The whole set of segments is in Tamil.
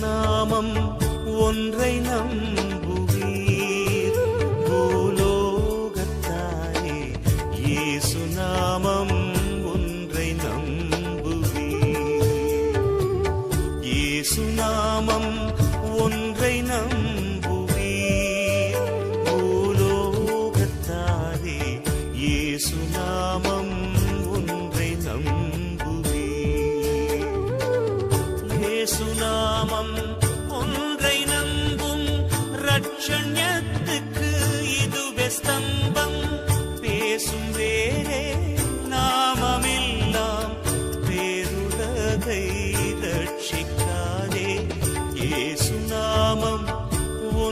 நாமம் ஒன்றை நம்புவீர். பூலோகத்தாரே இயேசு ஒன்றை நம்புவீர். இயேசு ஒன்றை நம்புவீர். பூலோகத்தாரே இயேசு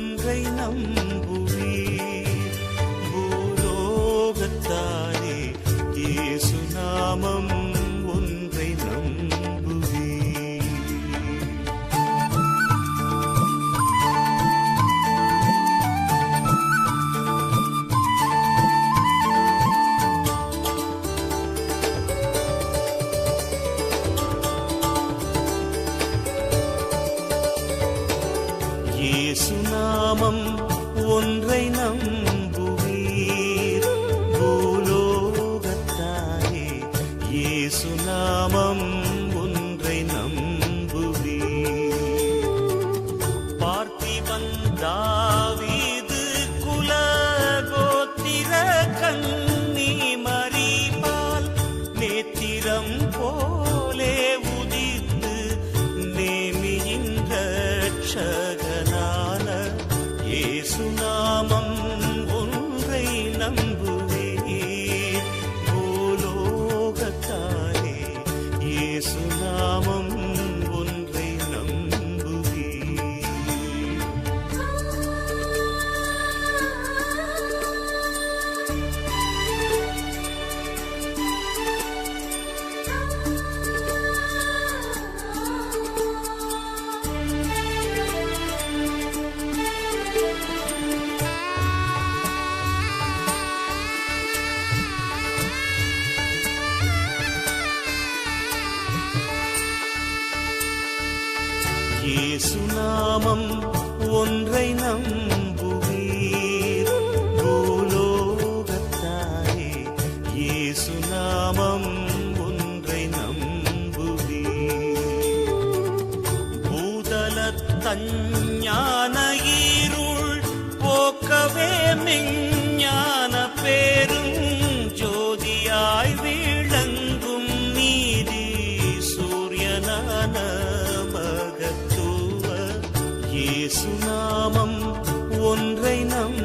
ஒன்றை நம்புவீர் நாமம் ஒன்றை நம் ஏசுநாமம் இயேசு ஒன்றை நம்புவீர். பூலோகத்தாரே இயேசு ஒன்றை நம்புவீர். பூதல தஞ்ஞான இருள் போக்கவே மிங்க இயேசு நாமம் ஒன்றை நம்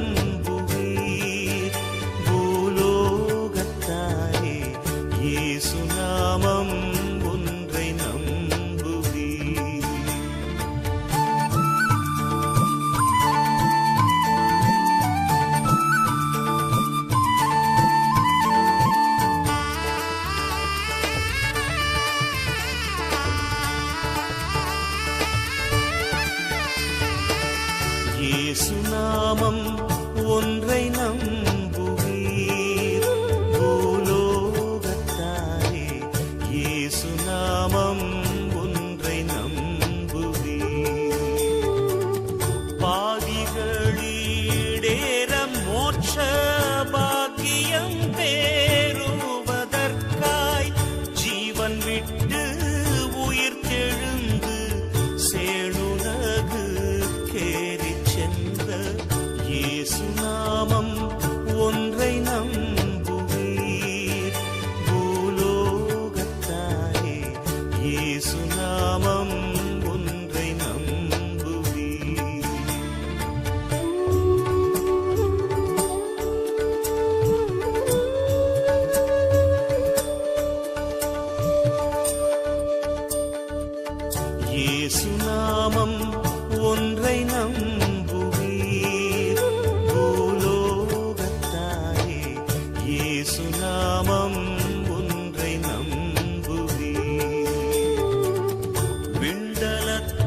நாமம் ஒன்றை நம்புவீர். பூலோகத்தாரே இயேசுநாமம் ஒன்றை நம்புவீர். விண்டலத்தவர்கள்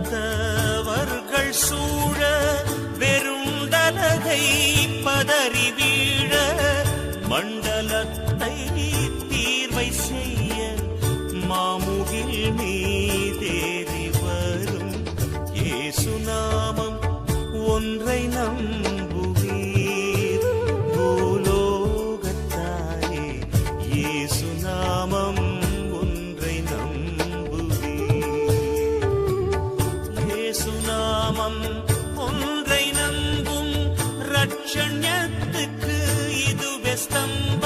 சூழ வெறுண்டலகை பதறி வீழ மண்ட இயேசுநாமம் ஒன்றை நம்பும் ரட்சண்யத்துக்கு இதுவே ஸ்தம்பம்